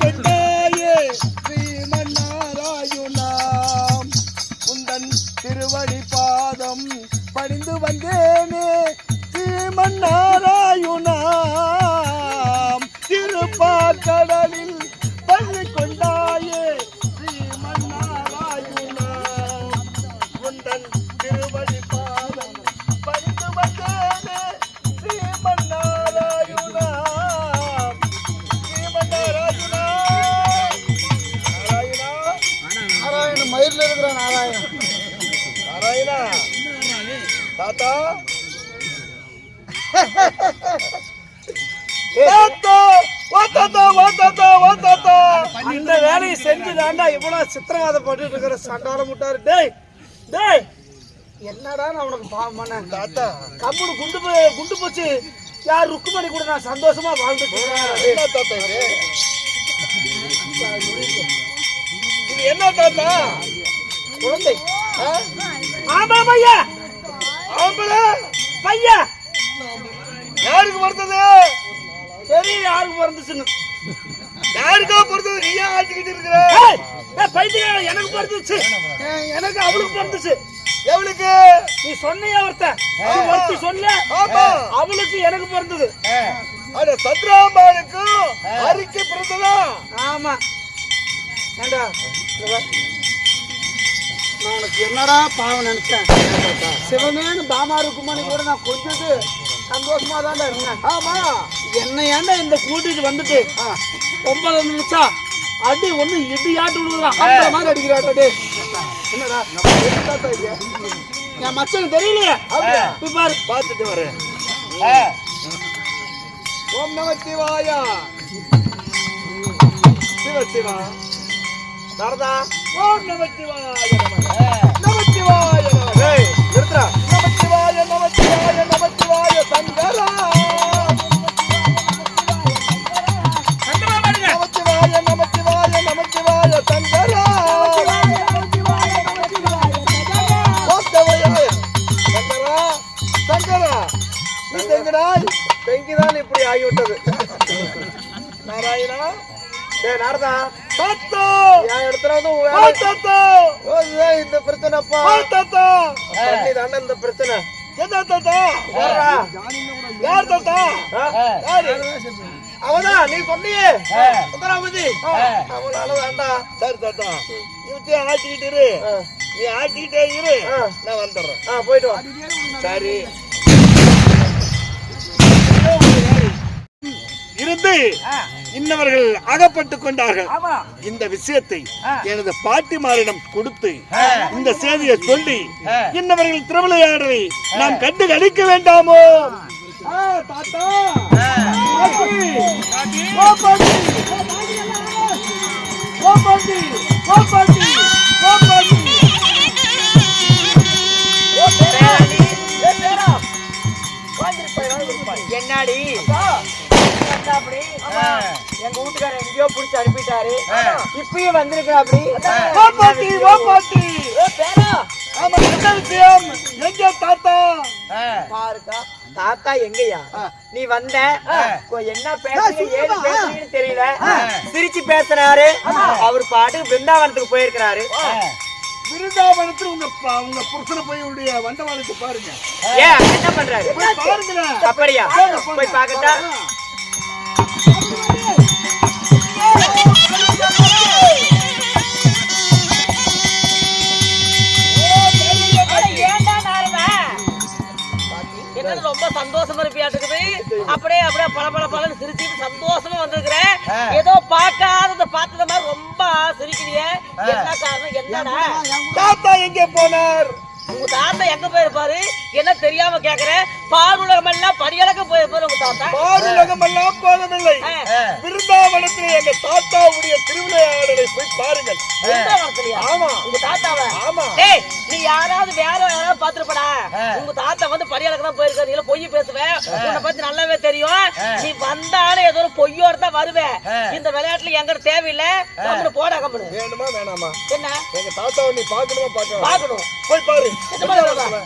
கொண்டாயே ஸ்ரீமன்னாராயுணாம். உந்தன் திருவடி பாதம் பணிந்து வந்தே தாத்தா தாத்தா வா தாத்தா வா தாத்தா வா தாத்தா இந்த வேலையை செஞ்சு தாண்டா இவ்வளவு சித்திரவாதப்பட்டு இருக்கிற சண்டால முட்டாரு டேய் டேய் என்னடா நான் உனக்கு பாவம் பண்ணேன்? தாத்தா. கம்முனு குண்டு குண்டு போச்சு. யார் ருக்குமணி கூட நான் சந்தோஷமா இருக்கேன். என்ன தாத்தா இது? என்ன தாத்தா? குழந்தை. ஆ? ஆமா பையா ஆம்பளை பையா யாருக்கு பிறந்தது? சரி யாருக்கு பிறந்துச்சுன்னு. யாருக்கா பிறந்தது நீயா ஆட்டிக்கிட்டு இருக்கிற. ஏய், ஏய், பைத்தியக்காரன், எனக்கு பிறந்துச்சு. எனக்கு அவளுக்கு பிறந்துச்சு. எவளுக்கு? நீ சொன்னியா நீ ஒருத்தி சொல்ல. ஆமா. அவளுக்கு எனக்கு பிறந்தது. அட சத்ராம்பாளுக்கும் அரிக்கு பிறந்ததா? ஆமா. ஏண்டா. நான் உனக்கு என்னடா பாவம் நினைச்சேன்? சிவமேனு பாமா இருக்குமானு கூட நான் கொஞ்சது சந்தோஷமா தான்டா இருந்தேன். ஆமா என்ன ஏன்டா இந்த கூட்டிட்டு வந்துட்டு? ஒன்பது நிமிஷம் அடி ஒண்ணு இடி ஆட்டு விடுறான் அந்த மாதிரி அடிக்கிறாட்ட என்னடா என் மச்சனுக்கு தெரியலையே? பாரு. பார்த்துட்டு வரேன் ஓம் நம சிவாயா. சிவ சிவா. நாரதா ஓம் நம சிவாய நம நம சிவாய நம டேய் நிறுத்துடா. நம சிவாய நம சிவாய நம சிவாய சங்கரா நம சிவாய நம சிவாய நம சிவாய சங்கரா ஓத்தவையே சங்கரா. சங்கரா நீ தெங்கடாய் தெங்கிதான் இப்படி ஆகிவிட்டது. நாராயணா. டேய் நாரதா. தாத்தா என் இடத்துல வந்து இந்த பிரச்சனைப்பா. தாத்தா பண்ணி தானே இந்த பிரச்சனை. என்ன தாத்தா? யாரா யார் தாத்தா? யாரு? அவனா? நீ சொன்னியே. சுந்தராமதி அவனால வேண்டாம் சரி தாத்தா. இவத்தையே ஆட்டிக்கிட்டு இரு. நீ ஆட்டிக்கிட்டே இரு. நான் வந்துடுறேன். போயிட்டு வா. சரி. இருந்து இன்னவர்கள் அகப்பட்டுக் கொண்டார்கள். இந்த விஷயத்தை எனது பாட்டிமாரிடம் கொடுத்து இந்த செய்தியை சொல்லி இன்னவர்கள் திருவிளையாடலை நாம் கண்டு கழிக்க வேண்டாமோ? தாத்தா. என்னடி? எங்க வீட்டுக்காரர் எங்கேயோ புடிச்சு அனுப்பிட்டாரு. இப்பயும் வந்திருக்க அப்படி ஓ, பாட்டி! ஓ, பாட்டி! ஆமா, என்ன விஷயம்? எங்க தாத்தா. பாருக்கா தாத்தா எங்கயா? நீ வந்த. கொ- என்ன பேசுறீங்க ஏது பேசுறீங்கன்னு தெரியல. சிரிச்சு பேசுறாரு. அவர் பாட்டுக்கு பிருந்தாவனத்துக்கு போயிருக்கிறாரு. விருந்தாவனத்தில் உங்க உங்க புருஷனை போய் உடைய வண்டவாளத்தை பாருங்க. ஏன் என்ன பண்றாரு? போய் பாருங்களேன். அப்படியா போய் பாக்கட்டா ரொம்ப சந்தோஷமா இருப்பியாட்டுக்குது அப்படியே அப்படியே பல பல பலன்னு சிரிச்சுட்டு சந்தோஷமா வந்திருக்கிற. ஏதோ பார்க்காதத பார்த்தத மாதிரி ரொம்ப சிரிக்கிறியே என்ன காரணம்? என்னடா? தாத்தா எங்கே போனார்? உங்க தாத்தா எங்க போயிருப்பாரு? என்ன தெரியாம கேக்குறேன் பாருலகம் எல்லாம் படியளக்க போயிருப்பாரு உங்க தாத்தா. பாருலகம் எல்லாம் போகவில்லை. விருந்தாவனத்தில் எங்க தாத்தாவுடைய திருவிளையாடலை போய் பாருங்கள்? ஆமா. உங்க தாத்தாவ? ஆமா. டேய் நீ யாராவது வேற யாராவது பாத்துருப்படா உங்க தாத்தா வந்து படியாளக்கு தான் போயிருக்காரு. நீ பொய் பேசுவேன் உன்னை பத்தி நல்லாவே தெரியும். நீ வந்தாலும் ஏதோ ஒரு பொய்யோட தான் வருவேன் இந்த விளையாட்டுல எங்கிட்ட தேவையில்லை. போடா கம்முனு. வேணுமா வேணாமா? என்ன? எங்க தாத்தாவை நீ பார்க்கணுமா பார்க்க பாக்கணும் போய் பாரு. என்ன பண்ணுறா?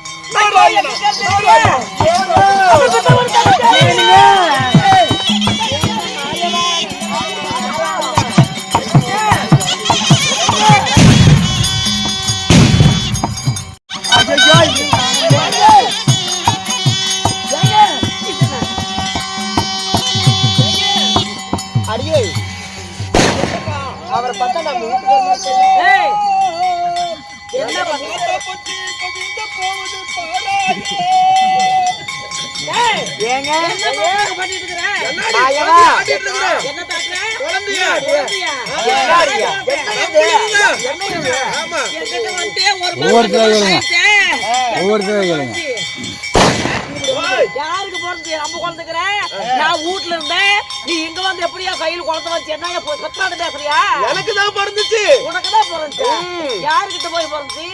எனக்கு தான் பிறந்துச்சு. உனக்கு தான் பிறந்துச்சு யாருக்கிட்ட போய் பிறந்துச்சு?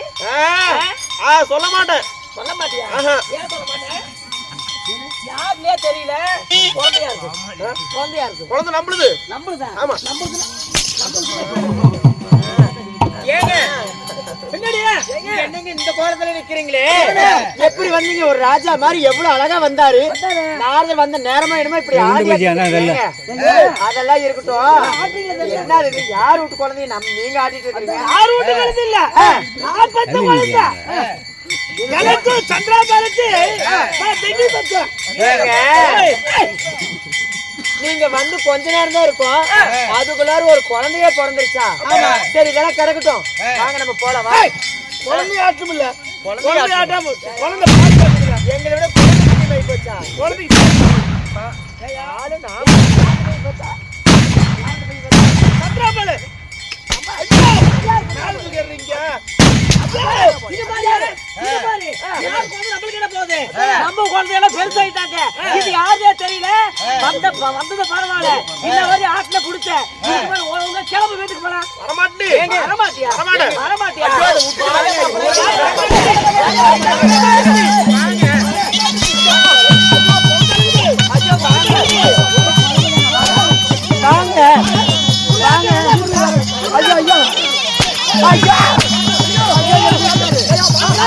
சொல்ல மாட்டேன். சொல்ல மாட்டியா. ஏன் சொல்ல மாட்டேன் யாருன்னே தெரியல. குழந்தையா இருக்கு. குழந்தையா இருக்கு. குழந்தை நம்மளுது நம்மளுதான் ஆமா. ஏங்க பின்னாடியா என்னங்க இந்த கோலத்துல நிக்கிறீங்களே? எப்படி வந்தீங்க? ஒரு ராஜா மாதிரி எவ்வளவு அழகா வந்தாரு. நாரதர் வந்த நேரமா என்னமோ இப்படி அதெல்லாம் இருக்கட்டும். என்ன இது? யார் வீட்டு குழந்தைய நம்ம நீங்க ஆடிட்டு இருக்கீங்க. யார் வீட்டு குழந்தை இல்ல நான் பெத்த குழந்தை. எனக்கு நீங்க வந்து கொஞ்ச நேரம் தான் இருக்கும் அதுக்குள்ளார ஒரு குழந்தையே பிறந்துருச்சா சரி இதெல்லாம் கிடக்கட்டும் வாங்க நம்ம போலாம் குழந்தையாட்டும் இல்ல குழந்தையாட்டம் குழந்தை. எங்களை விட குழந்தை போச்சா குழந்தைக்கு ஆளு மேல தூக்கிடுறீங்க இது இது நம்மளுக்கு என்ன போகுது? நம்ம குழந்தையெல்லாம் பெருசாயிட்டாங்க. இது யாருன்னே தெரியல. வந்த வந்தது பரவாயில்ல. இந்த மாதிரி ஆட்டுல குடிச்ச. இதுக்கு மேல ஒழுங்கா கிளம்பு வீட்டுக்கு போலாம். வரமாட்டேன். வரமாட்டியா? வரமாட்டியா? வாங்க. வாங்க. ஐயோ ஐயோ. ஐயோ. ஆமா.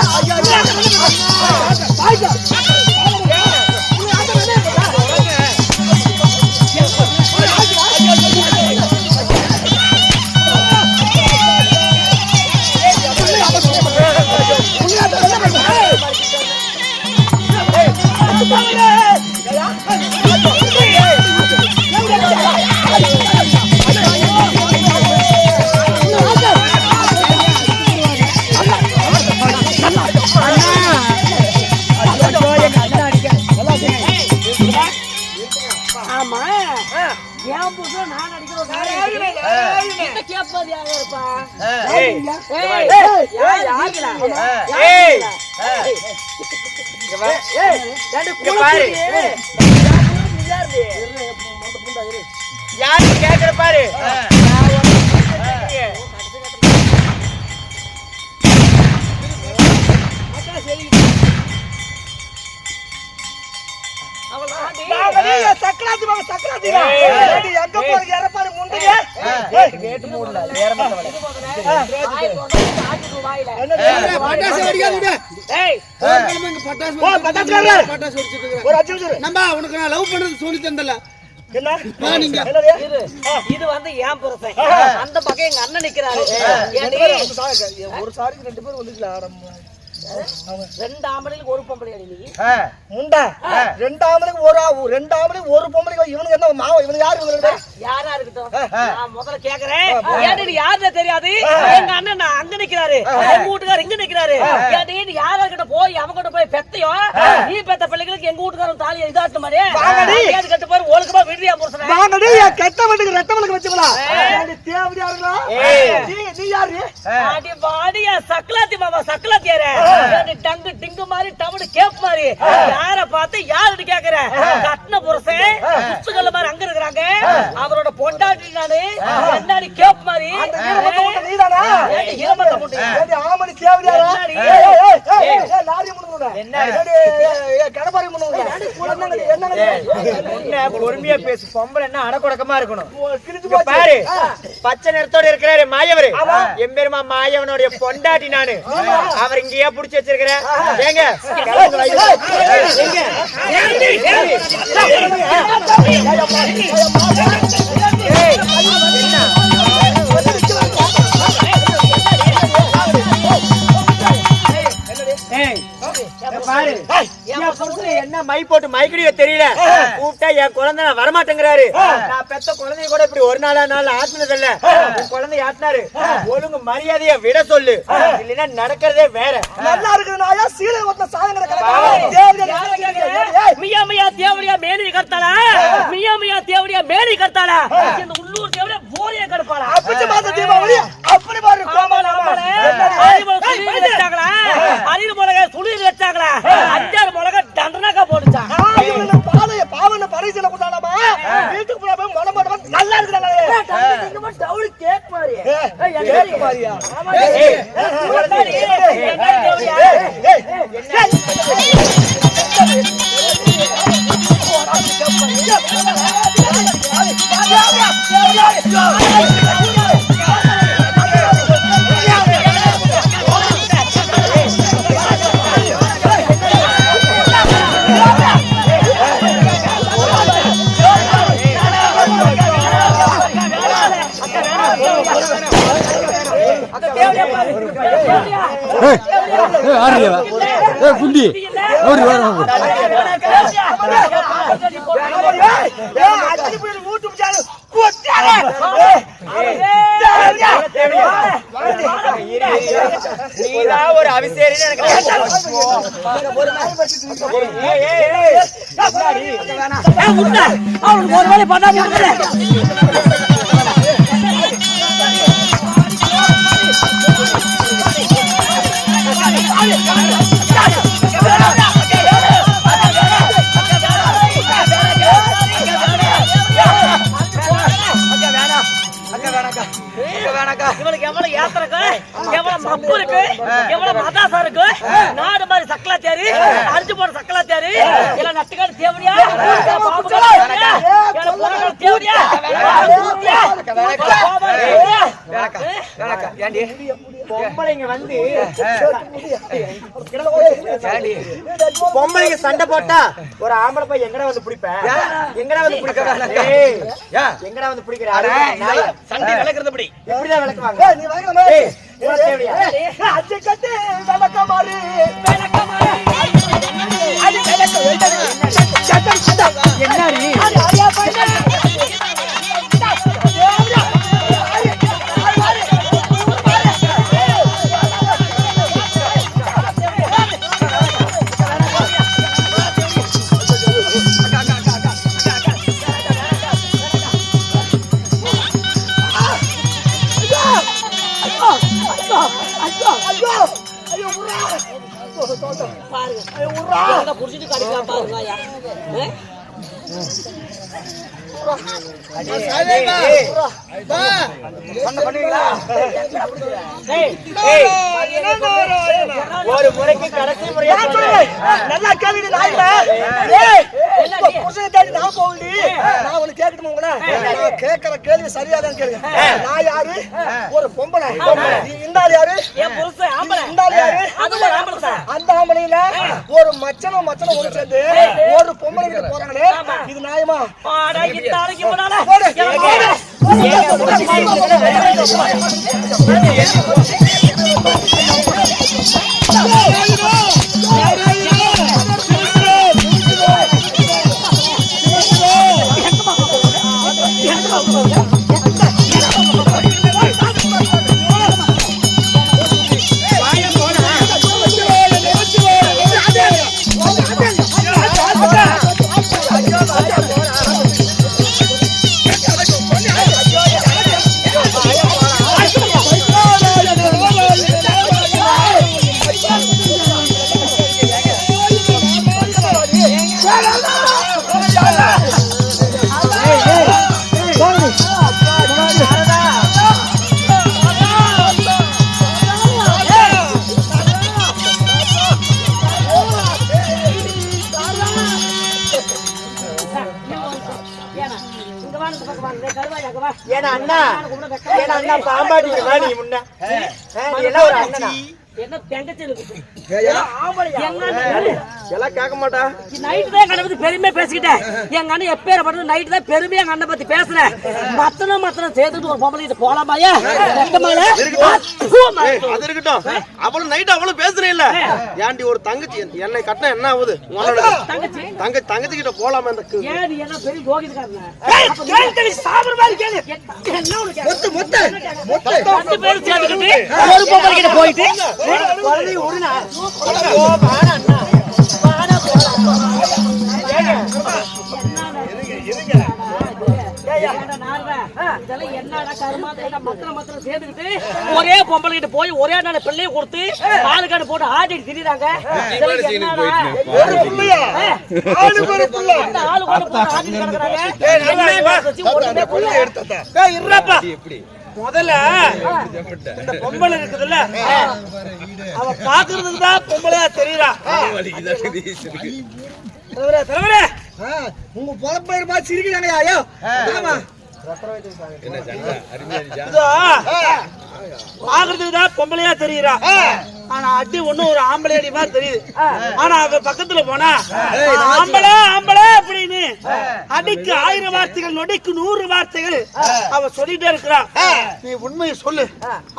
பாரு. சக்கராத்தி சக்கராத்தி எங்க போறீங்க எரப்பாரு முண்டுங்க கேட்டு மூடல வேற மாதிரி வாய் போட்டு ஆட்டிட்டு வாயில. பட்டாசு வெடிக்காத விடு. ஏய், போர்க்கிழமை இங்க பட்டாசு போ, வெடிச்சிட்டு பட்டாசு இருக்காங்க. வெடிக்காத. பட்டாசு வெடிச்சிட்டு இருக்காங்க. ஒரு அஞ்சு. நம்பா உனக்கு நான் லவ் பண்றது சொல்லி தந்தல இது வந்து என் புருஷன். அந்த பக்கம் எங்க அண்ணன் நிக்கிறாரு. ஒரு சாரிக்கு ரெண்டு பேரும் வந்துக்கலாம் ரெண்டு ஆம்பளைக்கு ஒரு பொம்பளை அடி நீ. முண்டா. ரெண்டு ஆம்பளைக்கு ஒரு ஆ- ரெண்டு ஆம்பளைக்கு ஒரு பொம்பளைக்கு இவனுக்கு என்ன மாவ இவனுக்கு யாரு இவனுக்கு யாரா இருக்கட்டும். நான் முதல்ல கேக்குறேன். ஏன்டி யாருன்னு தெரியாது? எங்க அண்ணன் நான் அங்க நிக்கிறாரு. எங்க வீட்டுக்காரர் இங்க நிக்கிறாரு. ஏன்டி யாரா கிட்ட போய் அவங்க போய் பெத்தையோ? நீ பெத்த பிள்ளைகளுக்கு எங்க வீட்டுக்காரன் தாலியை இதாட்டு மாதிரி? கட்டு பாரு ஒழுக்கமா விடுறியா புருஷன வாங்கடி. வச்சுக்கலாம் நீ யாரு? அடி வாடியா சக்கலாத்தி மாமா சக்கலாத்தியாரே டங்கு டிங்கு மாதிரி டவுனு கேப் மாதிரி. யார பார்த்து யாருன்னு கேக்குற? கட்டின புருஷன் புத்துக்கல்ல மாதிரி அங்க இருக்கிறாங்க. அவரோட பொண்டாட்டி நானு என்னடி கேப் மாதிரி? பொறுமையா பேசு. பொம்பளை என்ன அடக்குடக்கமா இருக்கணும்? பாரு. பச்சை நிறத்தோட இருக்கிறாரு மாயவர். எம்பெருமா மாயவனுடைய பொண்டாட்டி நானு. அவர் இங்கேயே புடிச்சு வச்சிருக்கிற? ஏங்க. பாரு. என் புருஷன் என்ன மை போட்டு மைக்கடியோ தெரியல. கூப்பிட்டா என் குழந்தை நான் வரமாட்டேங்கிறாரு. நான் பெத்த குழந்தைய கூட இப்படி ஒரு நாளா நாள் ஆட்டினது இல்ல. உன் குழந்தை ஆட்டினாரு ஒழுங்கு மரியாதைய விட சொல்லு. இல்லைன்னா நடக்கிறதே வேற. நல்லா இருக்குது நாயா? சீலை ஒத்த சாதங்களை மியா மியா தேவடியா மேனி கர்த்தாளா? மியா மியா தேவடியா மேனி கர்த்தாளா? இந்த உள்ளூர் தேவடியா போலிய கடுப்பாளா? அப்படி பார்த்த தீபாவளி. அப்படி பாரு ஆமால. அறிவு சுழி வச்சாங்களா? அறிவு மிளகா சுழி வச்சாங்களா? அஞ்சாறு மிளகா தண்டனாக்கா போட்டுச்சான். பாலைய பாவன பரிசீலனை கொண்டாடாமா வீட்டுக்கு போய் மொள மொள நல்லா இருக்குடா? ஏய், ஏய், ஆடுறியா? ஏய், குண்டி வா, வா. நீதான் ஒரு அவிசேரின்னு எனக்கு? அவனுக்கு ஒரு வேலை பண்ணா இருக்கு, எவ்வளவு மதாசம் இருக்கு. நாடு மாதிரி சக்கலா தேரி, அரிஞ்சு போன சக்கலா தேரி, இல்ல நட்டுக்காடு தேவடியா, தேவடியா, பொம்பளைங்க வந்து பொம்பளைங்க சண்டை போட்டா ஒரு ஆம்பளை பையன் எங்கடா வந்து பிடிப்ப? எங்கடா வந்து பிடிக்க? ஏய், எங்கடா வந்து பிடிக்கிறாரு சண்டை விளக்குறது அப்படி இப்படிதான் விளக்குவாங்க? நீ வாங்க ஏய், உனக்கு தேவையா? பாருங்க ஐயா. ஒரு முறைக்கு கடைசி முறையா நல்லா கேள்வி புருஷனை தேடி நான் போகண்டி நான் உனக்கு கேட்கணுமா நான் கேட்கிற கேள்வி சரியாதான் கேளுங்க நான் யாரு ஒரு பொம்பளை நீ இந்த ஆள் யாரு என் புருஷன் ஆம்பளை. இந்த ஆள் யாரு. அந்த ஆம்பளையில ஒரு மச்சனும் மச்சனும் ஒரு சேர்ந்து ஒரு பொம்பளை கிட்ட போறாங்களே இது நியாயமா இந்த நீ எல்லாம் தங்கச்சி கேட்க மாட்டா. நைட்டு தான் எங்க பத்தி பெருமையா பேசிக்கிட்டேன் எங்க அண்ணன் எப்பேற பண்றது நைட்டு தான் பெருமையா எங்க அண்ணன் பத்தி பேசுறேன் மத்தனும் மத்தனும் சேர்த்துட்டு ஒரு பொம்பளை கிட்ட அது இருக்கட்டும். அவளும் நைட் அவளும் பேசுறே இல்ல. ஏன்டி ஒரு தங்கச்சி என்னை கட்டினா என்ன ஆகுது? தங்கச்சி. தங்க தங்கச்சி கிட்ட போலாமா இந்த என்ன பெரிய கேளு, சாப்பிடுற மாதிரி கேளு. என்ன உனக்கு மொத்து, மொத்து, மொத்து. ரெண்டு பேரும் சேர்ந்துக்கிட்டு ஒரு பொம்பளை கிட்ட போயிட்டு. ஒரே பொம்பளை கிட்ட போய் ஒரே நாள் பிள்ளைய கொடுத்து பால் கார்டு போட்டு ஆடிட்டு திரியுறாங்க ஆளு கூட போட்டு கிடக்குறாங்க. முதல்ல இந்த பொம்பளை இருக்குதுல்ல அவ பாக்குறதுக்கு தான் பொம்பளையா தெரியுறா தலைவரே, தலைவரே. உங்க பொழப்பா சிரிக்கிறாங்க ஐயோ! ஆமா இதோ, பாக்குறதுக்கு தான் பொம்பளையா தெரியுறா ஆனா அடி ஒண்ணும் ஒரு ஆம்பளை அடி மாதிரி தெரியுது. ஆனா அவ பக்கத்துல போனா ஆம்பளை ஆம்பளை அப்படின்னு. அடிக்கு ஆயிரம் வார்த்தைகள் நொடிக்கு நூறு வார்த்தைகள் அவ சொல்லிட்டே இருக்கிறா. நீ உண்மையை சொல்லு.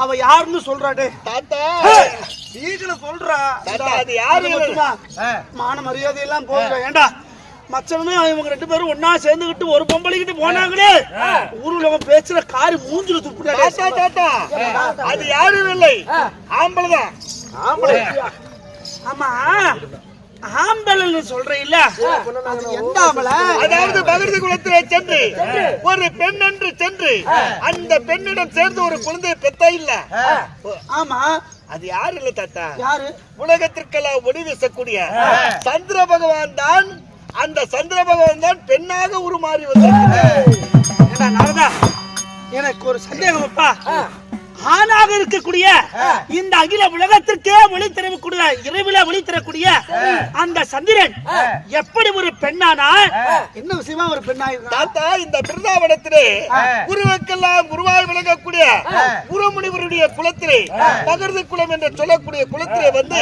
அவ யாருன்னு சொல்றாடே தாத்தா. சீக்கிரம் சொல்றா. தாத்தா, அது யாரு? மான மரியாதை எல்லாம் போகுது ஏண்டா? மச்சவனும் இவங்க ரெண்டு பேரும் ஒன்னா சேர்ந்துகிட்டு ஒரு பொம்பளைக்கிட்டு போனாங்களே. ஊருல அவன் பேச்சுற காரி மூஞ்சில துப்புடா தாத்தா அது யாரும் இல்லை? ஆம்பளைதான். ஆம்பளை ஆமா. ஆம்பளை சொல்ற இல்ல எந்த ஆம்பளை? அதாவது குலத்திலே சென்று ஒரு பெண் என்று சென்று அந்த பெண்ணிடம் சேர்ந்து ஒரு குழந்தையை பெத்தா இல்ல? ஆமா. அது யாரு இல்ல தாத்தா? யாரு? உலகத்திற்கெல்லாம் ஒளி வீசக்கூடிய சந்திர பகவான் தான் அந்த சந்திர பகவான் தான் பெண்ணாக உருமாறி நாரதா எனக்கு ஒரு சந்தேகம் அப்பா. ஆணாக இருக்கக்கூடிய இந்த அகில உலகத்திற்கே ஒளி தரக்கூடிய இரவில ஒளி தரக்கூடிய அந்த சந்திரன் எப்படி ஒரு பெண்ணானா? என்ன விஷயமா ஒரு பெண்ணாயிருக்கா தாத்தா இந்த பிருந்தாவனத்திலே குருவுக்கெல்லாம் குருவாய் விளங்கக்கூடிய குருமுனிவருடைய குலத்திலே பகிர்ந்து குலம் என்று சொல்லக்கூடிய குலத்திலே வந்து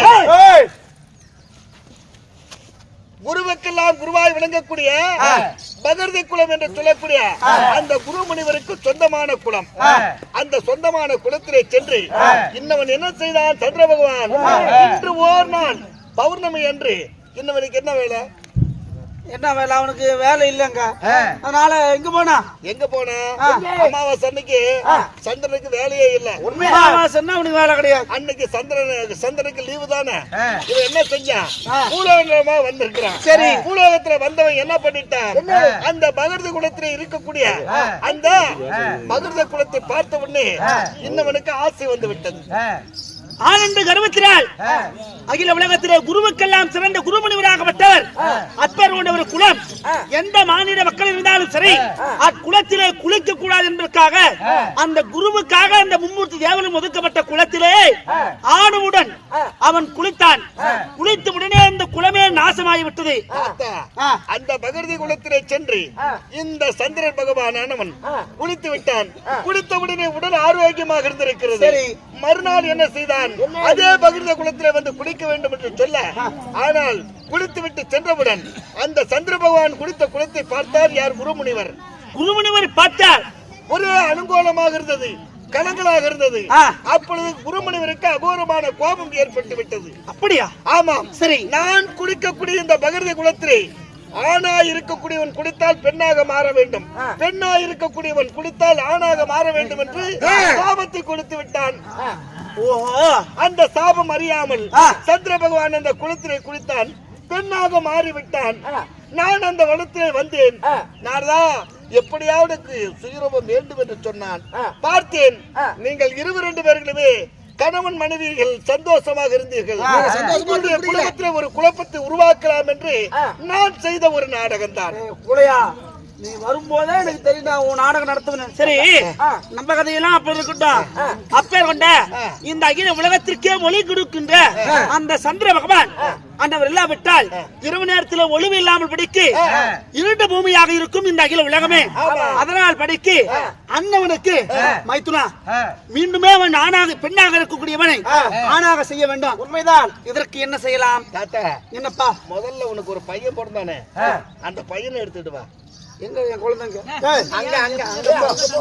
குருவுக்கெல்லாம் குருவாய் விளங்கக்கூடிய பகர்தி குலம் என்று சொல்லக்கூடிய அந்த குரு முனிவருக்கு சொந்தமான குலம் அந்த சொந்தமான குலத்திலே சென்று இன்னவன் என்ன செய்தான்? சந்திர பகவான் இன்று ஓர் நாள் பௌர்ணமி அன்று இன்னவனுக்கு என்ன வேலை? என்ன வேலை? அவனுக்கு வேலை இல்லைங்க. அதனால எங்க போனா? எங்க போன? அமாவாசை அன்னைக்கு சந்திரனுக்கு வேலையே இல்ல. அமாவாசைன்னா அவனுக்கு வேலை கிடையாது. அன்னைக்கு சந்திரன் சந்திரனுக்கு லீவு தானே? இவன் என்ன செஞ்சான் பூலோகமா வந்திருக்கிறான். சரி. பூலோகத்துல வந்தவன் என்ன பண்ணிட்டான்? அந்த பகிர்ந்த குலத்துல இருக்கக்கூடிய அந்த பகிர்ந்த குலத்தை பார்த்த உடனே இன்னவனுக்கு ஆசை வந்து விட்டது. ஆனந்த கர்வத்தினால் அகில உலகத்திலே குருவுக்கெல்லாம் சிறந்த குருமுனிவராகப்பட்டவர் அப்பர் கொண்ட ஒரு குலம் எந்த மாநில மக்கள் இருந்தாலும் சரி அக்குலத்திலே குளிக்க கூடாது என்பதற்காக அந்த குருவுக்காக அந்த மும்மூர்த்தி தேவனும் ஒதுக்கப்பட்ட குலத்திலே ஆணுவுடன் அவன் குளித்தான் குளித்த உடனே அந்த குலமே ஆ. அந்த பகிர்தி குலத்திலே சென்று இந்த சந்திரன் பகவானானவன் குளித்து விட்டான். குளித்த உடனே உடல் ஆரோக்கியமாக இருந்திருக்கிறது. சரி. மறுநாள் என்ன செய்தான்? அதே பகிர்ந்த குலத்திலே வந்து குளிக்க வேண்டும் என்று சொல்ல ஆனால் குளித்து விட்டு சென்றவுடன் அந்த சந்திர பகவான் குளித்த குளத்தை பார்த்தார் யார்? குருமுனிவர். குருமுனிவர் பார்த்தார். ஒரே அனுகூலமாக இருந்தது. கலங்களாக இருந்தது. அப்பொழுது குருமுனிவருக்கு அகோரமான கோபம் ஏற்பட்டு விட்டது. அப்படியா? ஆமாம். சரி. நான் குடிக்கக்கூடிய இந்த பகிர்ந்த குலத்திலே ஆணா இருக்கக்கூடியவன் குடித்தால் பெண்ணாக மாற வேண்டும். பெண்ணா இருக்கக்கூடியவன் குடித்தால் ஆணாக மாற வேண்டும் என்று சாபத்தை கொடுத்து விட்டான். அந்த சாபம் அறியாமல். சந்திர பகவான் அந்த குளத்திலே குளித்தான் பெண்ணாக மாறிவிட்டான். நான் அந்த வனத்திலே வந்தேன். நாரதா எப்படியாவது சுயரூபம் வேண்டும் என்று சொன்னான். பார்த்தேன். நீங்கள் இருவர் ரெண்டு பேர்களுமே கணவன் மனைவிகள் சந்தோஷமாக இருந்தீர்கள். குடும்பத்திலே ஒரு குழப்பத்தை உருவாக்கலாம் என்று நான் செய்த ஒரு நாடகம் தான் நீ வரும்போதே எனக்கு தெரியும் நான் உன் நாடகம் நடத்துவேன் சரி நம்ம கதையெல்லாம் அப்ப இருக்கட்டும். அப்பேர் கொண்ட இந்த அகில உலகத்திற்கே மொழி கொடுக்கின்ற அந்த சந்திர பகவான் ஆண்டவர் இல்லாவிட்டால் இரவு நேரத்தில் ஒளிவு இல்லாமல் படிக்கு. இருண்ட பூமியாக இருக்கும் இந்த அகில உலகமே. அதனால் படிக்கு. அண்ணவனுக்கு மைத்துனா மீண்டுமே அவன் ஆணாக பெண்ணாக இருக்கக்கூடியவனை ஆணாக செய்ய வேண்டும். உண்மைதான். இதற்கு என்ன செய்யலாம்? என்னப்பா? முதல்ல உனக்கு ஒரு பையன் பிறந்தானே. அந்த பையனை எடுத்துட்டு வா. எங்க என் குழந்தைங்க? அங்க அங்க அங்க போ.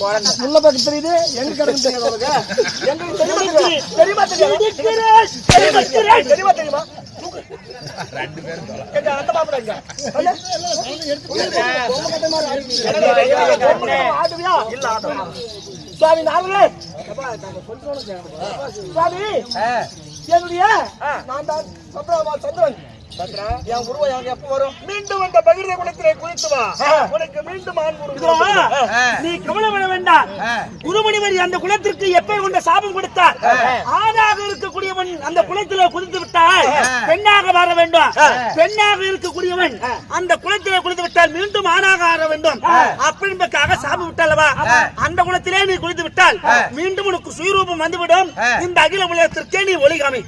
குழந்தை. உள்ள பக்கம் தெரியுது? எங்க கிடக்கு தெரியாது எங்களுக்கு தெரியுமா தெரியுமா? தெரியுமா? தெரியுமா தெரியுமா? தெரியுமா? தெரியுமா? எங்க அந்த பாப்பா எங்க? சொல்லு. ஆடுவியா? இல்ல, ஆடுவேன். சுவாமி நாங்களே சுவாமி என்னுடைய நான் தான் சந்திரமா சந்திரன் என் உருவம் எனக்கு எப்ப வரும்? மீண்டும் அந்த பகிர்ந்த குளத்திலே குளித்து வா. உனக்கு மீண்டும் நீ கவலைப்பட வேண்டாம். குருமணிவர் அந்த குலத்திற்கு எப்ப கொண்ட சாபம் கொடுத்தார். ஆணாக இருக்கக்கூடியவன் அந்த குலத்திலே குதித்து விட்டால் பெண்ணாக மாற வேண்டும். பெண்ணாக இருக்கக்கூடியவன் அந்த குலத்திலே குளித்து விட்டால் மீண்டும் ஆணாக ஆற வேண்டும். அப்படின்பதற்காக சாபம் விட்டாலவா? அந்த குலத்திலே நீ குளித்து விட்டால் மீண்டும் உனக்கு சுயரூபம் வந்துவிடும். இந்த அகில உலகத்திற்கே நீ ஒளிகாமி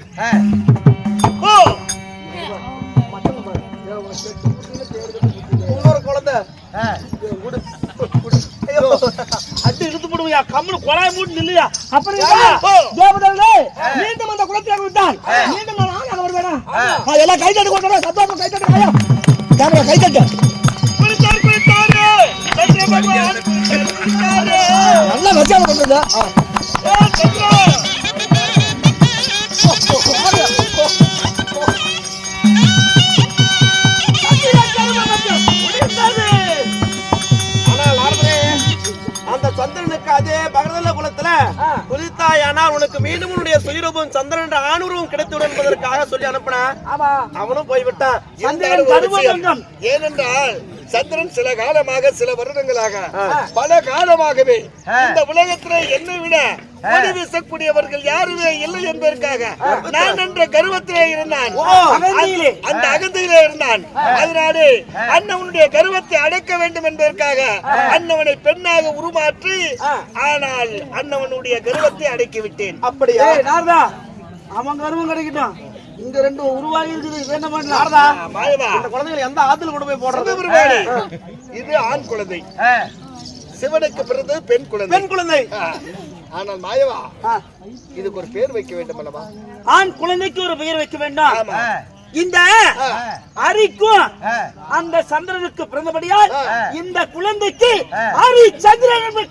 இன்னொரு குழந்தை. அடி இழுத்து போடுவியா? கம்முனு மூட்டு நில்லையா. என்ன? தேவதேவனே, மீண்டும் அந்த குலத்தியாக விட்டான் மீண்டும் நான் ஆளாக வருவேனா? எல்லாம் கை தட்டு கொண்டு சத்தமா கை தட்டு ஐயா கேமரா கை தட்டு. நல்லா வச்சாம கொண்டு குளித்தாயானால் உனக்கு மீண்டும் உன்னுடைய சுயரூபம் சந்திரன் என்ற ஆணுருவம் கிடைத்துவிடும் என்பதற்காக சொல்லி அனுப்பினா அவனும் போய்விட்டான். ஏனென்றால் சந்திரன் சில காலமாக சில வருடங்களாக பல காலமாகவே இந்த உலகத்திலே என்னை விட ஒளி வீசக்கூடியவர்கள் யாருமே இல்லை என்பதற்காக நான் என்ற கர்வத்திலே இருந்தான். அந்த அகந்தையிலே இருந்தான். அதனாலே அண்ணவனுடைய கர்வத்தை அடக்க வேண்டும் என்பதற்காக அண்ணவனை பெண்ணாக உருமாற்றி ஆனால் அண்ணவனுடைய கர்வத்தை அடக்கி விட்டேன் அப்படியா அவன் கருவம் கிடைக்கட்டும். இங்க ரெண்டு உருவாகி இருக்குது இது என்ன பண்ணலாம் மாயவா இந்த குழந்தைகளை எந்த ஆத்துல கொண்டு போய் போடுறது? இது ஆண் குழந்தை. சிவனுக்கு பிறந்தது பெண் குழந்தை. பெண் குழந்தை. ஆனால் மாயவா. இதுக்கு ஒரு பேர் வைக்க வேண்டும் அல்லவா? ஆண் குழந்தைக்கு ஒரு பெயர் வைக்க வேண்டாம். இந்த அரிக்கும் அந்த சந்திரனுக்கு பிறந்தபடியால் இந்த குழந்தைக்கு அரி சந்திரன் என்று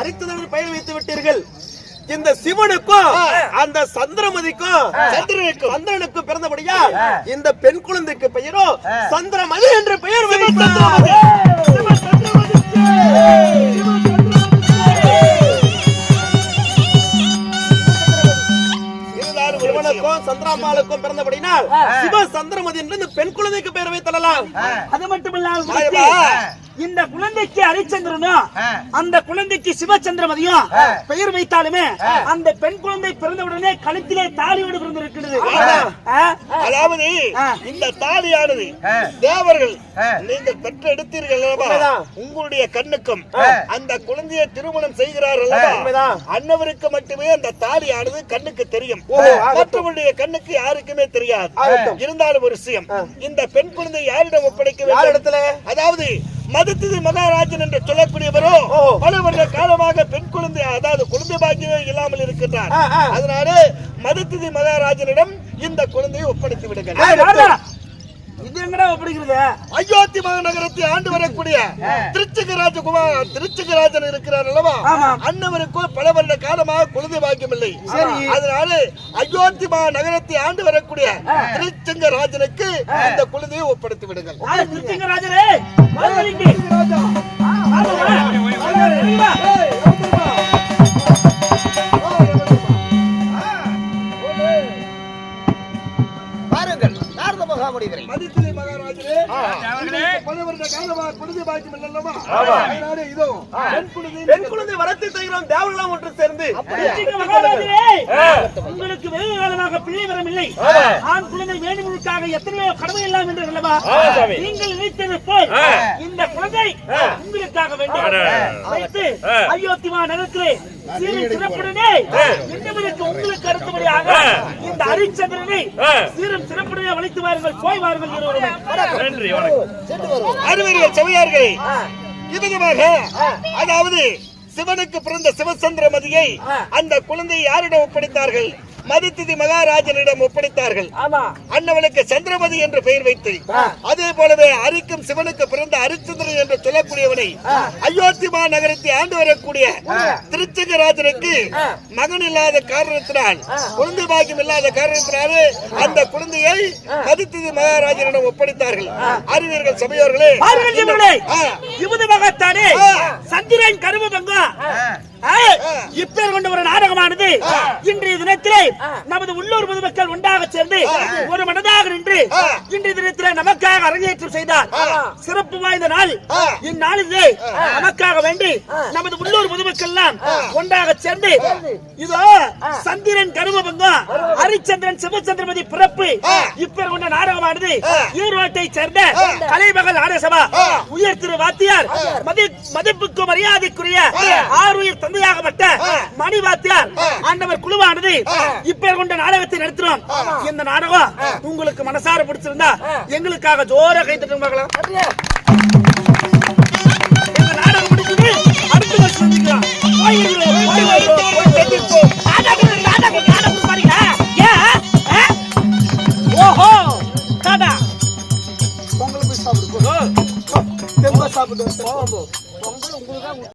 அரித்ததன் பெயர் வைத்து விட்டீர்கள். இந்த சிவனுக்கும் அந்த சந்திரமதிக்கும் சந்திரனுக்கும் சந்திரனுக்கும் பிறந்தபடியா இந்த பெண் குழந்தைக்கு பெயரோ சந்திரமதி என்ற பெயர் சந்திராம்பாளுக்கும் பிறந்தபடினால் சிவ சந்திரமதி என்று இந்த பெண் குழந்தைக்கு பெயர் வைத்தரலாம். அது மட்டுமில்லாமல். இந்த குழந்தைக்கு ஹரிச்சந்திரனும் அந்த குழந்தைக்கு சிவச்சந்திரமதியும் பெயர் வைத்தாலுமே அந்த பெண் குழந்தை பிறந்தவுடனே கழுத்திலே தாலியோடு பிறந்திருக்கிறது? அதாவது. இந்த தாலியானது தேவர்கள் நீங்கள் பெற்று எடுத்தீர்கள் அல்லவா? உங்களுடைய கண்ணுக்கும் அந்த குழந்தையை திருமணம் செய்கிறார்கள்? அன்னவருக்கு மட்டுமே அந்த தாலியானது கண்ணுக்கு தெரியும். மற்றவருடைய கண்ணுக்கு யாருக்குமே தெரியாது. இருந்தாலும் ஒரு விஷயம் இந்த பெண் குழந்தை யாரிடம் ஒப்படைக்க வேண்டும்? அதாவது மதத்திதி மகாராஜன் என்று சொல்லக்கூடியவரோ பல வருட காலமாக பெண் குழந்தை அதாவது குழந்தை பாக்கியமே இல்லாமல் இருக்கின்றார். அதனால மதத்திதி மகாராஜனிடம் இந்த குழந்தையை ஒப்படைத்து ராஜா, இது எங்கடா ஒப்படைக்கிறது? அயோத்தி மாநகரத்தை ஆண்டு வரக்கூடிய திருச்சகராஜகுமார் திருச்சகராஜன் இருக்கிறார் அல்லவா. அன்னவருக்கு பல வருட காலமாக குழந்தை பாக்கியம் இல்லை அதனால அயோத்தி நகரத்தை ஆண்டு வரக்கூடிய திருச்சங்கராஜனுக்கு இந்த குழந்தையை ஒப்படைத்து விடுங்கள். ஆ, திருச்சிங்கராஜரே, வாருங்கள் மதித்திரை மகாராஜரே உங்களுக்கு பல வருட காலமாக குழந்தை பாக்கியம் இல்லை அல்லவா அதனால இதோ பெண் குழந்தை பெண் குழந்தை வரத்தை தருகிறோம் தேவர்களாம் ஒன்று சேர்ந்து. திருச்சிங்க மகாராஜரே, உங்களுக்கு வெகு காலமாக பிள்ளை ஆண் குழந்தை உங்களுக்காக எத்தனையோ கடமை எல்லாம் என்று அல்லவா. நீங்கள் நினைத்தது போல். இந்த குழந்தை உங்களுக்காக வேண்டும். வைத்து. அயோத்திமா நகரத்திலே சிறப்புடனே உங்களுக்கு. இந்த ஆ. சீரும் சிறப்புடனே வளைத்து வாருங்கள் போய் வாருங்கள். நன்றி வணக்கம். அறிவர்கள் செவியார்கள் இவ்விதமாக அதாவது சிவனுக்கு பிறந்த சிவசந்திரமதியை அந்த குழந்தையை யாரிடம் ஒப்படைத்தார்கள்? மதித்திதி மகாராஜனிடம் ஒப்படைத்தார்கள். ஆமா. அன்னவனுக்கு சந்திரமதி என்று பெயர் வைத்து அதே போலவே அரிக்கும் சிவனுக்கு பிறந்த அரிச்சந்திரன் என்று சொல்லக்கூடியவனை அயோத்திமா நகரத்தை ஆண்டு வரக்கூடிய திருச்சங்கராஜனுக்கு மகன் இல்லாத காரணத்தினால் குழந்தை பாக்கியம் இல்லாத காரணத்தினாலே அந்த குழந்தையை மதித்திதி மகாராஜனிடம் ஒப்படைத்தார்கள். அறிஞர்கள் சபையோர்களே. இவ்விதமாகத்தானே ஆ. சந்திரன் கரும பங்கா இப்பேர் கொண்ட ஒரு நாடகமானது இன்றைய தினத்திலே நமது உள்ளூர் பொதுமக்கள் ஒன்றாக சேர்ந்து ஒரு மனதாக நின்று இன்றைய தினத்திலே நமக்காக அரங்கேற்றம் செய்தார் சிறப்பு வாய்ந்த நாள் இந்நாளிலே நமக்காக வேண்டி நமது உள்ளூர் பொதுமக்கள் எல்லாம் ஒன்றாக சேர்ந்து இதோ சந்திரன் கருமபங்கம் ஹரிச்சந்திரன் சிவச்சந்திரமதி பிறப்பு இப்பேர் கொண்ட நாடகமானது ஈரோட்டை சேர்ந்த கலைமகள் ஆடசபா உயர் திரு வாத்தியார் மதி- மதிப்புக்கு மரியாதைக்குரிய ஆறுயிர் தந்தையாகப்பட்ட மணி வாத்தியார் ஆண்டவர் குழுவானது இப்பேர் கொண்ட நாடகத்தை நடத்துறோம். இந்த நாடகம் உங்களுக்கு மனசார பிடிச்சிருந்தா எங்களுக்காக ஜோர கை தட்டுங்க பார்க்கலாம். எங்க நாடகம் முடிஞ்சது அடுத்த வருஷம் சந்திக்கலாம். போய் வருகிறோம், போய் வருகிறோம், போய் சந்திப்போம். நாடகம், நாடகம், நாடகம் பாருங்க. ஓஹோ டாடா பொங்கல் போய் சாப்பிடு போ. தெம்பா சாப்பிட்டு வந்து. பொங்கல் உங்களுக்கு